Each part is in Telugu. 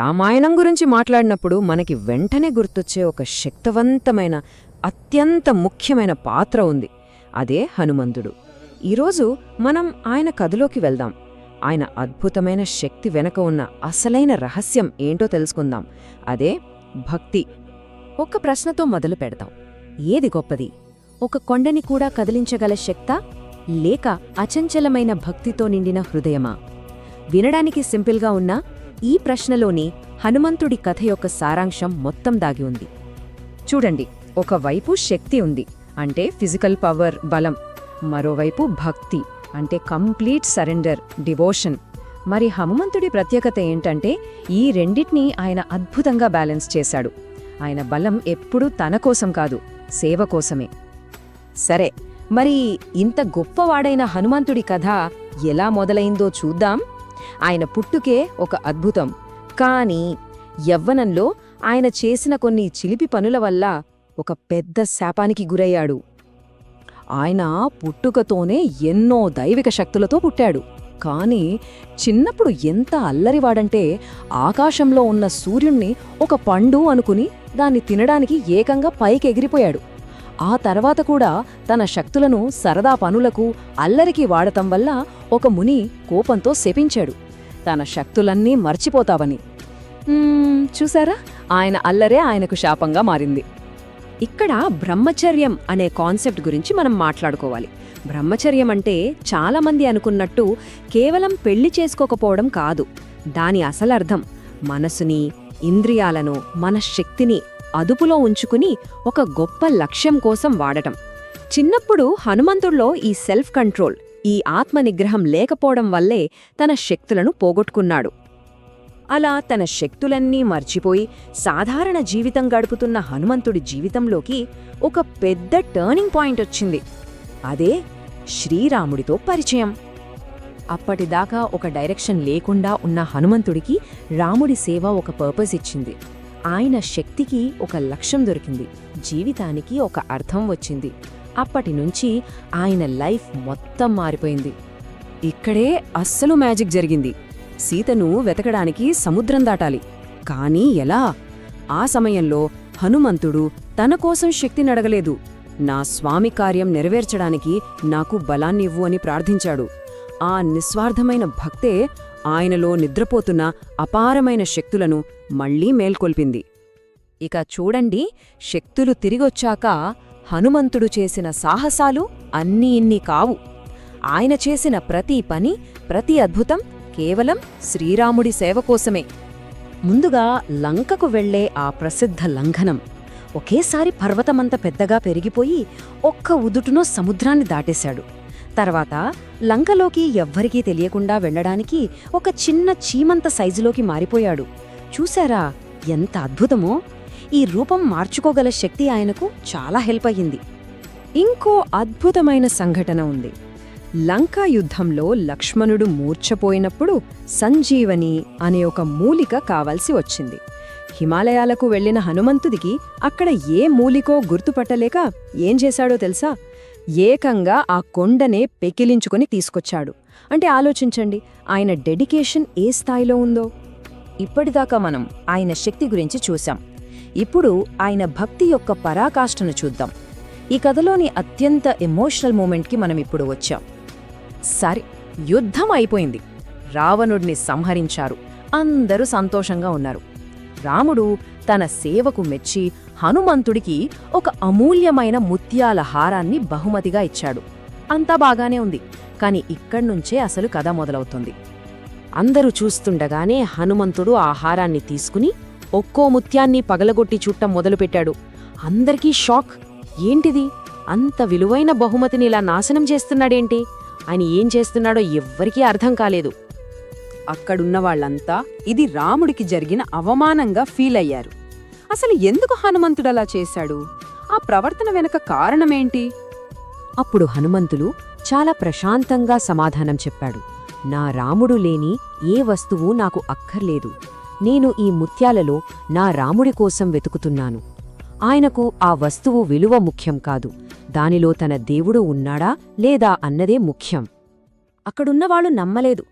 రామాయణం గురించి మాట్లాడినప్పుడు మనకి వెంటనే గుర్తొచ్చే ఒక శక్తివంతమైన అత్యంత ముఖ్యమైన పాత్ర ఉంది. అదే హనుమంతుడు. ఈరోజు మనం ఆయన కథలోకి వెళ్దాం. ఆయన అద్భుతమైన శక్తి వెనక ఉన్న అసలైన రహస్యం ఏంటో తెలుసుకుందాం. అదే భక్తి. ఒక ప్రశ్నతో మొదలు పెడతాం. ఏది గొప్పది? ఒక కొండని కూడా కదిలించగల శక్తా? లేక అచంచలమైన భక్తితో నిండిన హృదయమా? వినడానికి సింపుల్గా ఉన్నా ఈ ప్రశ్నలోని హనుమంతుడి కథ యొక్క సారాంశం మొత్తం దాగి ఉంది. చూడండి ఒకవైపు శక్తి ఉంది అంటే ఫిజికల్ పవర్ బలం. మరోవైపు భక్తి అంటే కంప్లీట్ సరెండర్ డివోషన్. మరి హనుమంతుడి ప్రత్యేకత ఏంటంటే ఈ రెండింటినీ ఆయన అద్భుతంగా బ్యాలెన్స్ చేశాడు. ఆయన బలం ఎప్పుడూ తన కోసం కాదు సేవ కోసమే. సరే మరి ఇంత గొప్పవాడైన హనుమంతుడి కథ ఎలా మొదలైందో చూద్దాం. ఆయన పుట్టుకే ఒక అద్భుతం. కానీ యవ్వనంలో ఆయన చేసిన కొన్ని చిలిపి పనుల వల్ల ఒక పెద్ద శాపానికి గురయ్యాడు. ఆయన పుట్టుకతోనే ఎన్నో దైవిక శక్తులతో పుట్టాడు. కానీ చిన్నప్పుడు ఎంత అల్లరివాడంటే ఆకాశంలో ఉన్న సూర్యుణ్ణి ఒక పండు అనుకుని దాన్ని తినడానికి ఏకంగా పైకి ఎగిరిపోయాడు ఆ తర్వాత కూడా తన శక్తులను సరదా పనులకు అల్లరికి వాడటం వల్ల ఒక ముని కోపంతో శపించాడు. తన శక్తులన్నీ మర్చిపోతావని. చూసారా ఆయన అల్లరే ఆయనకు శాపంగా మారింది. ఇక్కడ బ్రహ్మచర్యం అనే కాన్సెప్ట్ గురించి మనం మాట్లాడుకోవాలి. బ్రహ్మచర్యం అంటే చాలామంది అనుకున్నట్టు కేవలం పెళ్ళి చేసుకోకపోవడం కాదు. దాని అసలర్థం మనసుని ఇంద్రియాలను మనశ్శక్తిని అదుపులో ఉంచుకుని ఒక గొప్ప లక్ష్యం కోసం వాడటం. చిన్నప్పుడు హనుమంతుడిలో ఈ సెల్ఫ్ కంట్రోల్ ఈ ఆత్మ నిగ్రహం లేకపోవడం వల్లే తన శక్తులను పోగొట్టుకున్నాడు. అలా తన శక్తులన్నీ మర్చిపోయి సాధారణ జీవితం గడుపుతున్న హనుమంతుడి జీవితంలోకి ఒక పెద్ద టర్నింగ్ పాయింట్ వచ్చింది. అదే శ్రీరాముడితో పరిచయం. అప్పటిదాకా ఒక డైరెక్షన్ లేకుండా ఉన్న హనుమంతుడికి రాముడి సేవ ఒక పర్పస్ ఇచ్చింది. ఆయన శక్తికి ఒక లక్ష్యం దొరికింది. జీవితానికి ఒక అర్థం వచ్చింది. అప్పటి నుంచి ఆయన లైఫ్ మొత్తం మారిపోయింది. ఇక్కడే అస్సలు మ్యాజిక్ జరిగింది. సీతను వెతకడానికి సముద్రం దాటాలి. కానీ ఎలా? ఆ సమయంలో హనుమంతుడు తన కోసం శక్తిని నా స్వామి కార్యం నెరవేర్చడానికి నాకు బలాన్నివ్వు అని ప్రార్థించాడు. ఆ నిస్వార్థమైన భక్తే ఆయనలో నిద్రపోతున్న అపారమైన శక్తులను మళ్ళీ మేల్కొల్పింది. ఇక చూడండి శక్తులు తిరిగొచ్చాక హనుమంతుడు చేసిన సాహసాలు అన్నీ ఇన్ని కావు. ఆయన చేసిన ప్రతి పని ప్రతి అద్భుతం కేవలం శ్రీరాముడి సేవ కోసమే. ముందుగా లంకకు వెళ్ళే ఆ ప్రసిద్ధ లంఘనం. ఒకేసారి పర్వతమంత పెద్దగా పెరిగిపోయి ఒక్క ఉదుటునో సముద్రాన్ని దాటేశాడు. తర్వాత లంకలోకి ఎవ్వరికీ తెలియకుండా వెళ్ళడానికి ఒక చిన్న చీమంత సైజులోకి మారిపోయాడు. చూశారా ఎంత అద్భుతమో! ఈ రూపం మార్చుకోగల శక్తి ఆయనకు చాలా హెల్ప్ అయ్యింది. ఇంకో అద్భుతమైన సంఘటన ఉంది. లంకా యుద్ధంలో లక్ష్మణుడు మూర్ఛపోయినప్పుడు సంజీవని అనే ఒక మూలిక కావాల్సి వచ్చింది. హిమాలయాలకు వెళ్ళిన హనుమంతుడికి అక్కడ ఏ మూలికో గుర్తుపట్టలేక ఏం చేశాడో తెలుసా? ఏకంగా ఆ కొండనే పెకిలించుకొని తీసుకొచ్చాడు. అంటే ఆలోచించండి ఆయన డెడికేషన్ ఏ స్థాయిలో ఉందో. ఇప్పటిదాకా మనం ఆయన శక్తి గురించి చూశాం. ఇప్పుడు ఆయన భక్తి యొక్క పరాకాష్ఠను చూద్దాం. ఈ కథలోని అత్యంత ఎమోషనల్ మూమెంట్కి మనం ఇప్పుడు వచ్చాం. సరే యుద్ధం అయిపోయింది. రావణుడిని సంహరించారు. అందరూ సంతోషంగా ఉన్నారు. రాముడు తన సేవకు మెచ్చి హనుమంతుడికి ఒక అమూల్యమైన ముత్యాల హారాన్ని బహుమతిగా ఇచ్చాడు. అంతా బాగానే ఉంది కాని ఇక్కడ్నుంచే అసలు కథ మొదలవుతుంది. అందరూ చూస్తుండగానే హనుమంతుడు ఆ హారాన్ని తీసుకుని ఒక్కో ముత్యాన్ని పగలగొట్టి చుట్టం మొదలుపెట్టాడు. అందరికీ షాక్ ఏంటిది? అంత విలువైన బహుమతిని ఇలా నాశనం చేస్తున్నాడేంటి? ఆయన ఏం చేస్తున్నాడో ఎవ్వరికీ అర్థం కాలేదు. అక్కడున్న వాళ్ళంతా ఇది రాముడికి జరిగిన అవమానంగా ఫీల్ అయ్యారు. అసలు ఎందుకు హనుమంతుడలా చేశాడు? ఆ ప్రవర్తన వెనక కారణమేంటి? అప్పుడు హనుమంతులు చాలా ప్రశాంతంగా సమాధానం చెప్పాడు. నా రాముడు లేని ఏ వస్తువు నాకు అక్కర్లేదు. నేను ఈ ముత్యాలలో నా రాముడి కోసం వెతుకుతున్నాను. ఆయనకు ఆ వస్తువు విలువ ముఖ్యం కాదు. దానిలో తన దేవుడు ఉన్నాడా లేదా అన్నదే ముఖ్యం. అక్కడున్నవాళ్ళు నమ్మలేదు.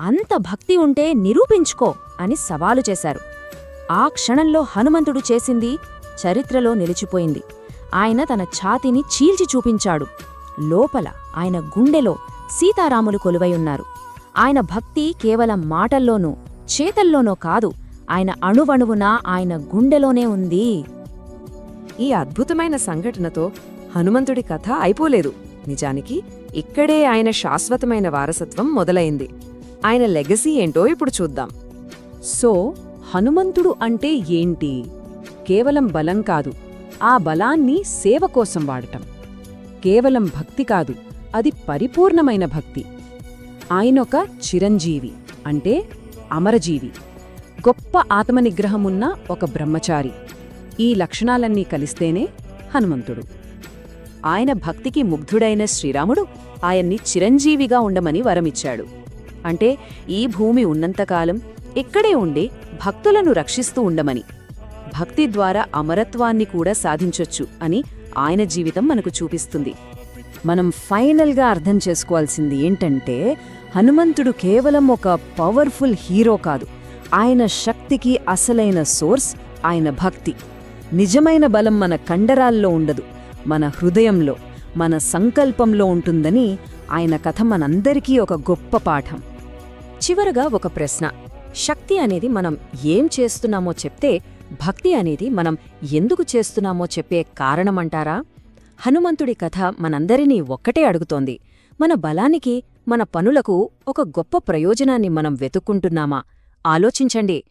అంత భక్తి ఉంటే నిరూపించుకో అని సవాలు చేశారు. ఆ క్షణంలో హనుమంతుడు చేసింది చరిత్రలో నిలిచిపోయింది. ఆయన తన ఛాతిని చీల్చి చూపించాడు. లోపల ఆయన గుండెలో సీతారాములు కొలువై ఉన్నారు. ఆయన భక్తి కేవలం మాటల్లోనూ చేతల్లోనో కాదు ఆయన అణువణువున ఆయన గుండెలోనే ఉంది. ఈ అద్భుతమైన సంఘటనతో హనుమంతుడి కథ అయిపోలేదు. నిజానికి ఇక్కడే ఆయన శాశ్వతమైన వారసత్వం మొదలైంది. ఆయన లెగసీ ఏంటో ఇప్పుడు చూద్దాం. సో హనుమంతుడు అంటే ఏంటి? కేవలం బలం కాదు ఆ బలాన్ని సేవ కోసం వాడటం. కేవలం భక్తి కాదు అది పరిపూర్ణమైన భక్తి. ఆయనొక చిరంజీవి అంటే అమరజీవి. గొప్ప ఆత్మనిగ్రహమున్న ఒక బ్రహ్మచారి. ఈ లక్షణాలన్నీ కలిస్తేనే హనుమంతుడు. ఆయన భక్తికి ముగ్ధుడైన శ్రీరాముడు ఆయన్ని చిరంజీవిగా ఉండమని వరమిచ్చాడు. అంటే ఈ భూమి ఉన్నంతకాలం ఇక్కడే ఉండి భక్తులను రక్షిస్తూ ఉండమని. భక్తి ద్వారా అమరత్వాన్ని కూడా సాధించొచ్చు అని ఆయన జీవితం మనకు చూపిస్తుంది. మనం ఫైనల్గా అర్థం చేసుకోవాల్సింది ఏంటంటే హనుమంతుడు కేవలం ఒక పవర్ఫుల్ హీరో కాదు. ఆయన శక్తికి అసలైన సోర్స్ ఆయన భక్తి. నిజమైన బలం మన కండరాల్లో ఉండదు మన హృదయంలో. మన సంకల్పంలో ఉంటుందని ఆయన కథ మనందరికీ ఒక గొప్ప పాఠం. చివరగా ఒక ప్రశ్న. శక్తి అనేది మనం ఏం చేస్తున్నామో చెప్తే భక్తి అనేది మనం ఎందుకు చేస్తున్నామో చెప్పే కారణమంటారా? హనుమంతుడి కథ మనందరినీ ఒక్కటే అడుగుతోంది. మన బలానికి మన పనులకు ఒక గొప్ప ప్రయోజనాన్ని మనం వెతుక్కుంటున్నామా? ఆలోచించండి.